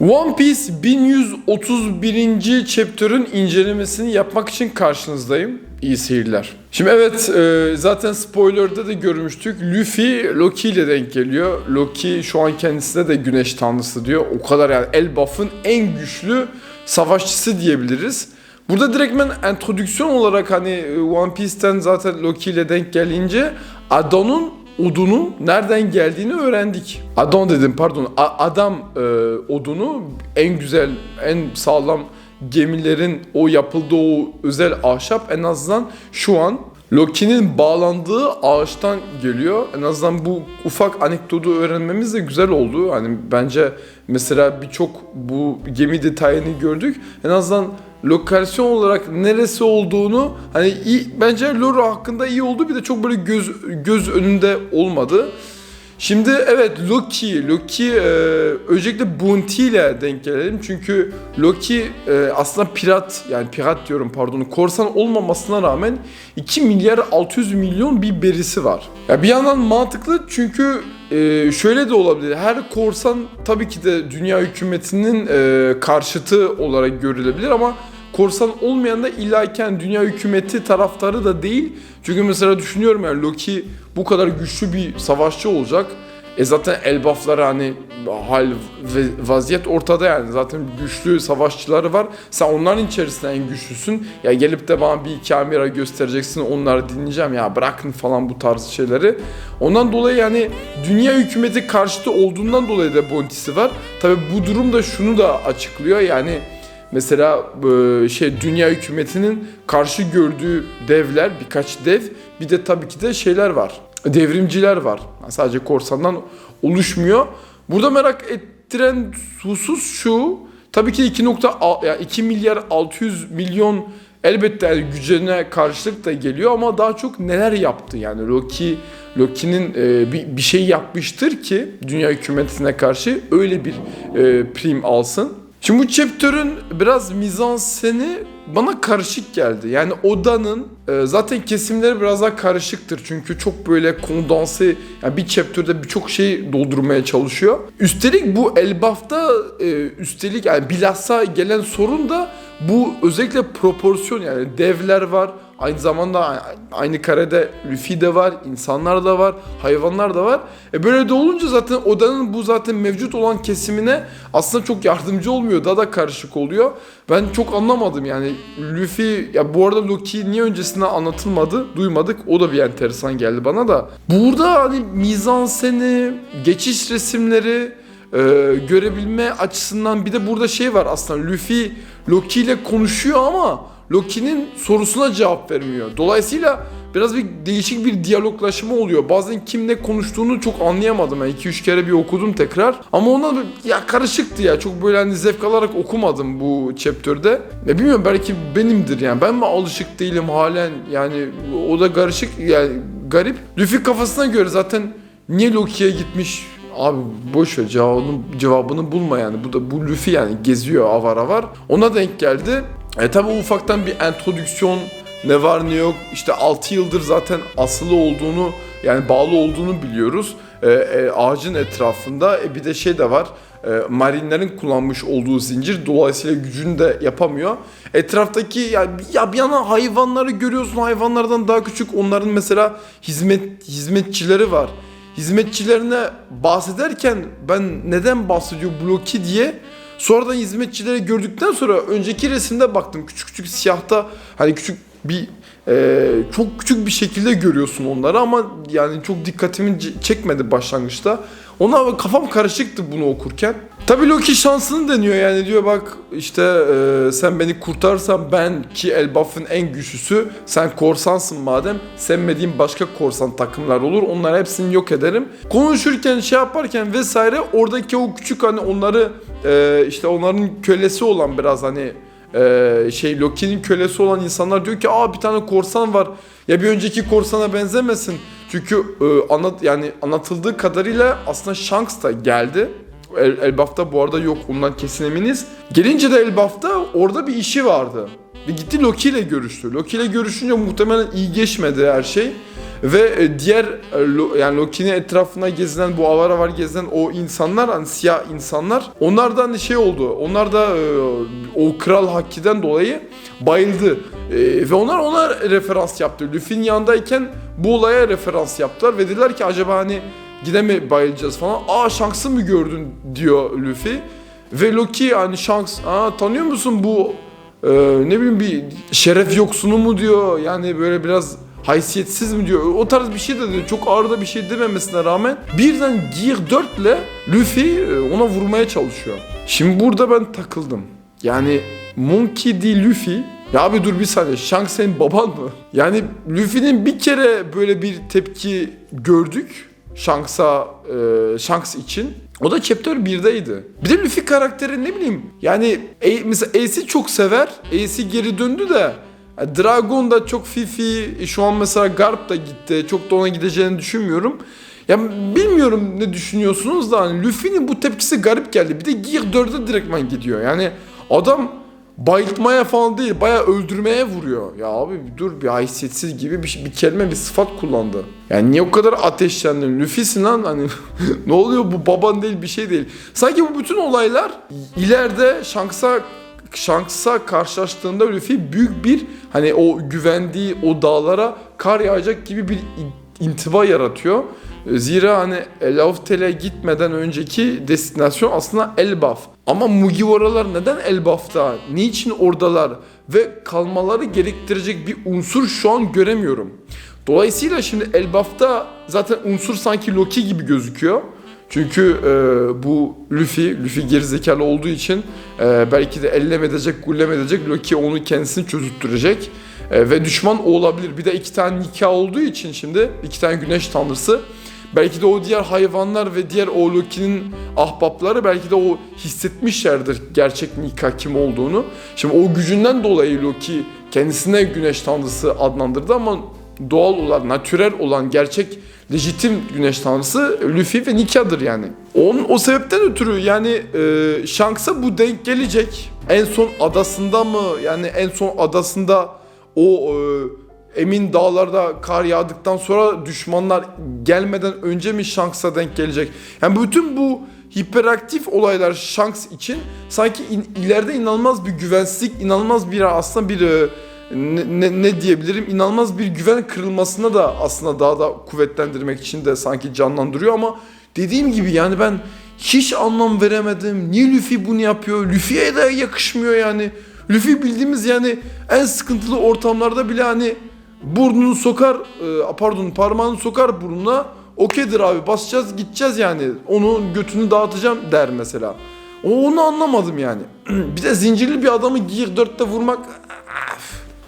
One Piece 1131. chapter'ın incelemesini yapmak için karşınızdayım. İyi seyirler. Şimdi evet e, zaten spoiler'da da görmüştük. Luffy Loki ile denk geliyor. Loki şu an kendisine de güneş tanrısı diyor. O kadar yani Elbaf'ın en güçlü savaşçısı diyebiliriz. Burada direktmen entrodüksiyon olarak hani e, One Piece'ten zaten Loki ile denk gelince Adon'un odunu nereden geldiğini öğrendik. Adon dedim pardon. A- adam e, odunu en güzel, en sağlam gemilerin o yapıldığı o özel ahşap en azından şu an Loki'nin bağlandığı ağaçtan geliyor. En azından bu ufak anekdotu öğrenmemiz de güzel oldu. Hani bence mesela birçok bu gemi detayını gördük. En azından lokasyon olarak neresi olduğunu hani iyi, bence lore hakkında iyi oldu. Bir de çok böyle göz göz önünde olmadı. Şimdi evet Loki, Loki e, öncelikle Bounty ile denk gelelim. Çünkü Loki e, aslında pirat yani pirat diyorum pardon korsan olmamasına rağmen 2 milyar 600 milyon bir berisi var. Ya bir yandan mantıklı çünkü e, şöyle de olabilir. Her korsan tabii ki de dünya hükümetinin e, karşıtı olarak görülebilir ama korsan olmayan da illaki dünya hükümeti taraftarı da değil. Çünkü mesela düşünüyorum yani Loki bu kadar güçlü bir savaşçı olacak. E zaten elbafları hani hal ve vaziyet ortada yani. Zaten güçlü savaşçıları var. Sen onların içerisinde en güçlüsün. Ya gelip de bana bir kamera göstereceksin onları dinleyeceğim ya bırakın falan bu tarz şeyleri. Ondan dolayı yani dünya hükümeti karşıtı olduğundan dolayı da Bounty'si var. Tabi bu durum da şunu da açıklıyor yani Mesela e, şey dünya hükümetinin karşı gördüğü devler birkaç dev bir de tabii ki de şeyler var. Devrimciler var. Sadece korsandan oluşmuyor. Burada merak ettiren husus şu. Tabii ki 2. yani 2 milyar 600 milyon elbette gücüne karşılık da geliyor ama daha çok neler yaptı yani Loki Loki'nin e, bir, bir şey yapmıştır ki dünya hükümetine karşı öyle bir e, prim alsın. Şimdi bu chapter'ın biraz mizanseni bana karışık geldi. Yani Oda'nın zaten kesimleri biraz daha karışıktır. Çünkü çok böyle kondanse yani bir chapter'da birçok şey doldurmaya çalışıyor. Üstelik bu Elbaf'ta e, üstelik yani bilhassa gelen sorun da bu özellikle proporsiyon yani devler var. Aynı zamanda aynı karede Luffy de var, insanlar da var, hayvanlar da var. E böyle de olunca zaten odanın bu zaten mevcut olan kesimine aslında çok yardımcı olmuyor. Daha da karışık oluyor. Ben çok anlamadım yani Luffy ya bu arada Loki niye öncesinde anlatılmadı duymadık. O da bir enteresan geldi bana da. Burada hani mizanseni, geçiş resimleri e, görebilme açısından bir de burada şey var aslında Luffy Loki ile konuşuyor ama Loki'nin sorusuna cevap vermiyor. Dolayısıyla biraz bir değişik bir diyaloglaşma oluyor. Bazen kim ne konuştuğunu çok anlayamadım. Yani 2-3 kere bir okudum tekrar. Ama ona ya karışıktı ya. Çok böyle hani zevk alarak okumadım bu chapter'de. Ne bilmiyorum belki benimdir yani. Ben mi alışık değilim halen yani o da karışık yani garip. Luffy kafasına göre zaten niye Loki'ye gitmiş Abi boş ver cevabını, cevabını bulma yani. Bu da bu Luffy yani geziyor avar avar. Ona denk geldi. E tabi ufaktan bir entrodüksiyon ne var ne yok işte 6 yıldır zaten asılı olduğunu yani bağlı olduğunu biliyoruz. E, e, ağacın etrafında e, bir de şey de var. E, marinlerin kullanmış olduğu zincir dolayısıyla gücünü de yapamıyor. Etraftaki yani ya bir yana hayvanları görüyorsun hayvanlardan daha küçük onların mesela hizmet hizmetçileri var. Hizmetçilerine bahsederken ben neden bahsediyor Bloki diye Sonradan hizmetçileri gördükten sonra önceki resimde baktım küçük küçük siyahta hani küçük bir e, çok küçük bir şekilde görüyorsun onları ama yani çok dikkatimi çekmedi başlangıçta. Ona kafam karışıktı bunu okurken. Tabii Loki şansını deniyor yani diyor bak işte e, sen beni kurtarsan ben ki Elbaf'ın en güçlüsü sen korsansın madem sevmediğim başka korsan takımlar olur onları hepsini yok ederim. Konuşurken şey yaparken vesaire oradaki o küçük hani onları e, işte onların kölesi olan biraz hani e, şey Loki'nin kölesi olan insanlar diyor ki aa bir tane korsan var ya bir önceki korsana benzemesin. Çünkü e, anlat yani anlatıldığı kadarıyla aslında Shanks da geldi. El, Elbaf'ta bu arada yok ondan kesin eminiz. Gelince de Elbaf'ta orada bir işi vardı. Ve gitti Loki ile görüştü. Loki ile görüşünce muhtemelen iyi geçmedi her şey. Ve e, diğer e, yani Loki'nin etrafına gezilen bu avara var gezilen o insanlar hani siyah insanlar onlar da hani şey oldu. Onlar da e, o kral Haki'den dolayı bayıldı. Ve onlar ona referans yaptı. Luffy'nin yanındayken bu olaya referans yaptılar ve dediler ki acaba hani gide mi bayılacağız falan. Aa Shanks'ı mı gördün diyor Luffy. Ve Loki hani Shanks aa tanıyor musun bu e, ne bileyim bir şeref yoksunu mu diyor. Yani böyle biraz haysiyetsiz mi diyor. O tarz bir şey de diyor. Çok ağır da bir şey dememesine rağmen birden Gear 4 ile Luffy e, ona vurmaya çalışıyor. Şimdi burada ben takıldım. Yani Monkey D. Luffy ya abi dur bir saniye Shanks senin baban mı? Yani Luffy'nin bir kere böyle bir tepki gördük. Shanks'a, e, Shanks için. O da Chapter 1'deydi. Bir de Luffy karakteri ne bileyim yani A- mesela Ace'i çok sever. Ace geri döndü de Dragon da çok fifi. Şu an mesela Garp da gitti. Çok da ona gideceğini düşünmüyorum. Ya bilmiyorum ne düşünüyorsunuz da hani Luffy'nin bu tepkisi garip geldi. Bir de Gear 4'e direktman gidiyor. Yani adam bayıltmaya falan değil bayağı öldürmeye vuruyor. Ya abi dur bir haysiyetsiz gibi bir, bir kelime bir sıfat kullandı. Yani niye o kadar ateşlendin? Luffy'sin lan hani ne oluyor bu baban değil bir şey değil. Sanki bu bütün olaylar ileride Shanks'a Shanks'a karşılaştığında Luffy büyük bir hani o güvendiği o dağlara kar yağacak gibi bir in- intiba yaratıyor. Zira hani Elaftel'e gitmeden önceki destinasyon aslında Elbaf. Ama Mugiwaralar neden Elbaf'ta? Niçin oradalar? Ve kalmaları gerektirecek bir unsur şu an göremiyorum. Dolayısıyla şimdi Elbaf'ta zaten unsur sanki Loki gibi gözüküyor. Çünkü e, bu Luffy, Luffy gerizekalı olduğu için e, belki de ellem edecek, gullem edecek. Loki onu kendisini çözüttürecek. E, ve düşman o olabilir. Bir de iki tane nikah olduğu için şimdi iki tane güneş tanrısı. Belki de o diğer hayvanlar ve diğer o Loki'nin ahbapları belki de o hissetmişlerdir gerçek nikah kim olduğunu. Şimdi o gücünden dolayı Loki kendisine güneş tanrısı adlandırdı ama doğal olan, natürel olan gerçek lejitim güneş tanrısı Luffy ve Nika'dır yani. Onun, o sebepten ötürü yani e, Shanks'a bu denk gelecek. En son adasında mı yani en son adasında o e, emin dağlarda kar yağdıktan sonra düşmanlar gelmeden önce mi Shanks'a denk gelecek? Yani bütün bu hiperaktif olaylar Shanks için sanki in- ileride inanılmaz bir güvensizlik, inanılmaz bir aslında bir e, ne, ne, ne diyebilirim inanılmaz bir güven kırılmasına da aslında daha da kuvvetlendirmek için de sanki canlandırıyor ama dediğim gibi yani ben hiç anlam veremedim. Niye Luffy bunu yapıyor? Luffy'ye de yakışmıyor yani. Luffy bildiğimiz yani en sıkıntılı ortamlarda bile hani burnunu sokar, e, pardon parmağını sokar burnuna. Okeydir abi basacağız gideceğiz yani. Onun götünü dağıtacağım der mesela. Onu anlamadım yani. bir de zincirli bir adamı Gear 4'te vurmak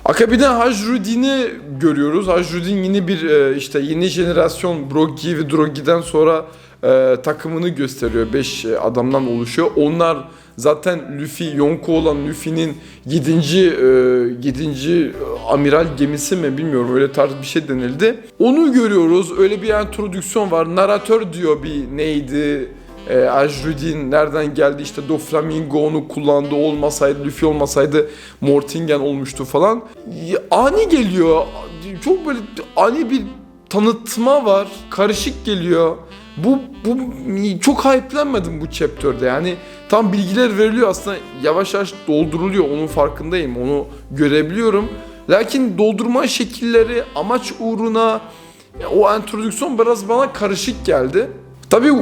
Akabinde Hajrudin'i görüyoruz. Hajrudin yeni bir e, işte yeni jenerasyon Broggi ve Droggi'den sonra e, takımını gösteriyor. 5 adamdan oluşuyor. Onlar zaten Luffy, Yonko olan Luffy'nin 7. E, 7. amiral gemisi mi bilmiyorum öyle tarz bir şey denildi. Onu görüyoruz. Öyle bir introdüksiyon var. Naratör diyor bir neydi? E, Ajrudin nereden geldi işte Doflamingo onu kullandı olmasaydı Luffy olmasaydı Mortingen olmuştu falan. Ani geliyor. Çok böyle ani bir tanıtma var. Karışık geliyor. Bu, bu çok hype'lenmedim bu chapter'de yani tam bilgiler veriliyor aslında yavaş yavaş dolduruluyor onun farkındayım onu görebiliyorum. Lakin doldurma şekilleri amaç uğruna o entrodüksiyon biraz bana karışık geldi. Tabii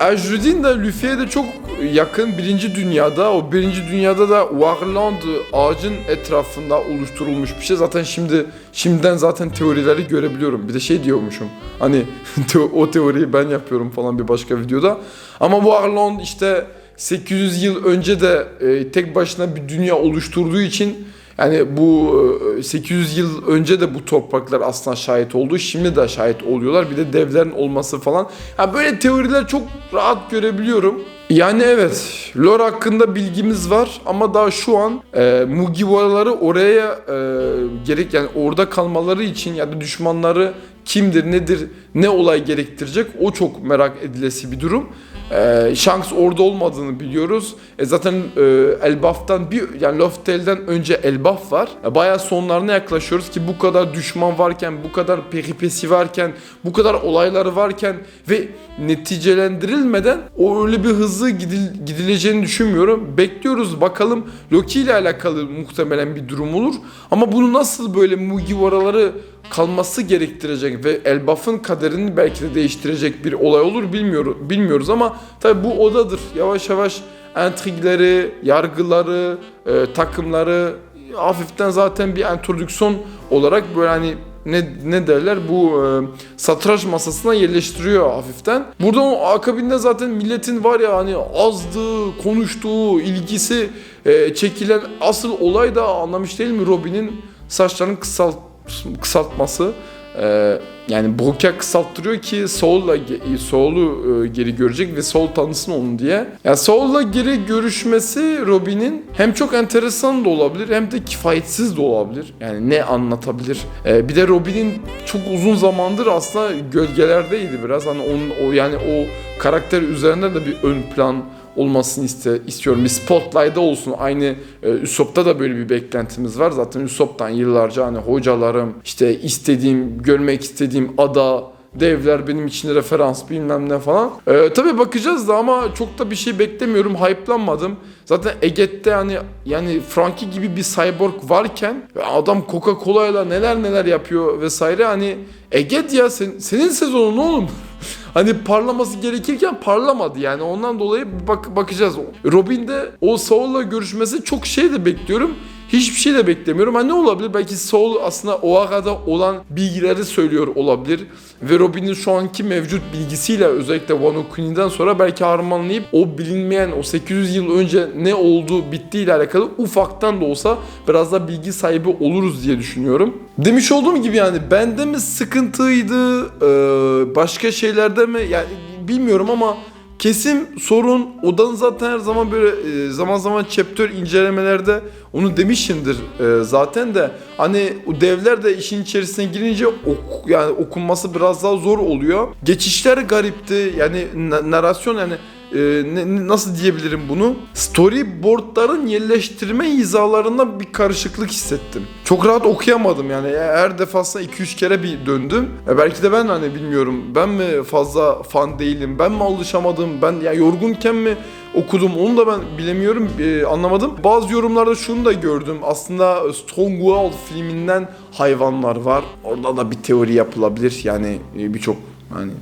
Ajrudin de Luffy'ye de çok yakın birinci dünyada. O birinci dünyada da Warland ağacın etrafında oluşturulmuş bir şey. Zaten şimdi şimdiden zaten teorileri görebiliyorum. Bir de şey diyormuşum. Hani o teoriyi ben yapıyorum falan bir başka videoda. Ama Warland işte 800 yıl önce de e, tek başına bir dünya oluşturduğu için yani bu e, 800 yıl önce de bu topraklar aslında şahit oldu. Şimdi de şahit oluyorlar. Bir de devlerin olması falan. Ha böyle teoriler çok rahat görebiliyorum. Yani evet, lore hakkında bilgimiz var ama daha şu an e, Mugiwaraları oraya e, gerek yani orada kalmaları için ya da düşmanları kimdir, nedir, ne olay gerektirecek o çok merak edilesi bir durum. E, Shanks orada olmadığını biliyoruz. E, zaten e, Elbaf'tan bir yani Loftel'den önce Elbaf var. E, bayağı sonlarına yaklaşıyoruz ki bu kadar düşman varken, bu kadar peripesi varken, bu kadar olayları varken ve neticelendirilmeden o öyle bir hızlı gidil- gidileceğini düşünmüyorum. Bekliyoruz bakalım Loki ile alakalı muhtemelen bir durum olur. Ama bunu nasıl böyle Mugiwaraları kalması gerektirecek ve Elbaf'ın kaderini belki de değiştirecek bir olay olur bilmiyoruz, bilmiyoruz ama tabi bu odadır. Yavaş yavaş entrigleri, yargıları, e, takımları hafiften zaten bir entrodüksiyon olarak böyle hani ne, ne derler bu e, satranç masasına yerleştiriyor hafiften. Burada o akabinde zaten milletin var ya hani azdığı, konuştuğu, ilgisi e, çekilen asıl olay da anlamış değil mi Robin'in saçlarını kısalt, kısaltması. E, yani Brock'a kısalttırıyor ki Saul'la ge- Saul'u e, geri görecek ve Saul tanısın onu diye. Yani Saul'la geri görüşmesi Robin'in hem çok enteresan da olabilir hem de kifayetsiz de olabilir. Yani ne anlatabilir? E, bir de Robin'in çok uzun zamandır aslında gölgelerdeydi biraz. Hani onun o yani o karakter üzerinde de bir ön plan olmasını iste, istiyorum. Bir spotlight'da olsun. Aynı e, Üsop'ta da böyle bir beklentimiz var. Zaten Üsop'tan yıllarca hani hocalarım, işte istediğim, görmek istediğim ada, devler benim için referans bilmem ne falan. E, tabii bakacağız da ama çok da bir şey beklemiyorum. Hype'lanmadım. Zaten Eget'te hani yani Frankie gibi bir cyborg varken adam Coca-Cola'yla neler neler yapıyor vesaire hani Eget ya sen, senin sezonun oğlum. hani parlaması gerekirken parlamadı yani ondan dolayı bak bakacağız. Robin'de o Saul'la görüşmesi çok şey de bekliyorum. Hiçbir şey de beklemiyorum. Ha ne olabilir? Belki Saul aslında o arada olan bilgileri söylüyor olabilir. Ve Robin'in şu anki mevcut bilgisiyle özellikle Wano Kuni'den sonra belki harmanlayıp o bilinmeyen o 800 yıl önce ne olduğu bittiğiyle alakalı ufaktan da olsa biraz da bilgi sahibi oluruz diye düşünüyorum. Demiş olduğum gibi yani bende mi sıkıntıydı, ee, başka şeylerde mi yani bilmiyorum ama Kesim sorun odanın zaten her zaman böyle e, zaman zaman chapter incelemelerde onu demişimdir e, zaten de hani o devler de işin içerisine girince ok, yani okunması biraz daha zor oluyor. Geçişler garipti yani na- narasyon yani e, ne- nasıl diyebilirim bunu? Storyboardların yerleştirme hizalarında bir karışıklık hissettim. Çok rahat okuyamadım yani her defasında 2-3 kere bir döndüm. E, belki de ben hani bilmiyorum ben mi fazla fan değilim, ben mi alışamadım, ben yani yorgunken mi okudum onu da ben bilemiyorum e, anlamadım. Bazı yorumlarda şunu da gördüm aslında Strong World filminden hayvanlar var. Orada da bir teori yapılabilir yani e, birçok Hani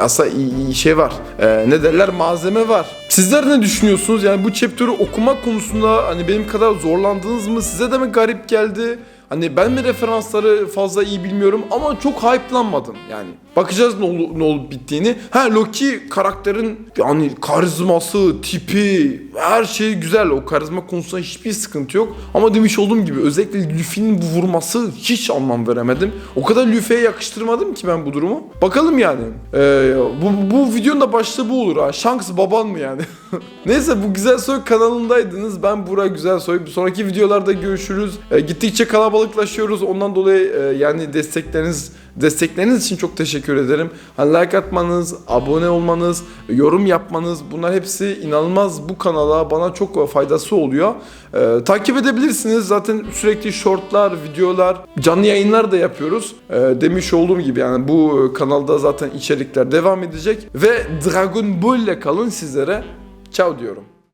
aslında şey var. Ee, ne derler malzeme var. Sizler ne düşünüyorsunuz? Yani bu chapter'ı okumak konusunda hani benim kadar zorlandınız mı? Size de mi garip geldi? Hani ben mi referansları fazla iyi bilmiyorum ama çok hype'lanmadım yani. Bakacağız ne, olu- ne olup bittiğini. Ha Loki karakterin yani karizması, tipi, her şey güzel. O karizma konusunda hiçbir sıkıntı yok. Ama demiş olduğum gibi özellikle Luffy'nin bu vurması hiç anlam veremedim. O kadar Luffy'ye yakıştırmadım ki ben bu durumu. Bakalım yani. Ee, bu, bu videonun da başlığı bu olur ha. Shanks baban mı yani? Neyse bu Güzel Soy kanalındaydınız. Ben Burak Güzel Soy. Bir sonraki videolarda görüşürüz. Ee, gittikçe kalabalıklaşıyoruz. Ondan dolayı e, yani destekleriniz destekleriniz için çok teşekkür ederim. Hani like atmanız, abone olmanız, yorum yapmanız bunlar hepsi inanılmaz bu kanala bana çok faydası oluyor. Ee, takip edebilirsiniz. Zaten sürekli shortlar, videolar, canlı yayınlar da yapıyoruz. Ee, demiş olduğum gibi yani bu kanalda zaten içerikler devam edecek ve Dragon Ball ile kalın sizlere. Ciao diyorum.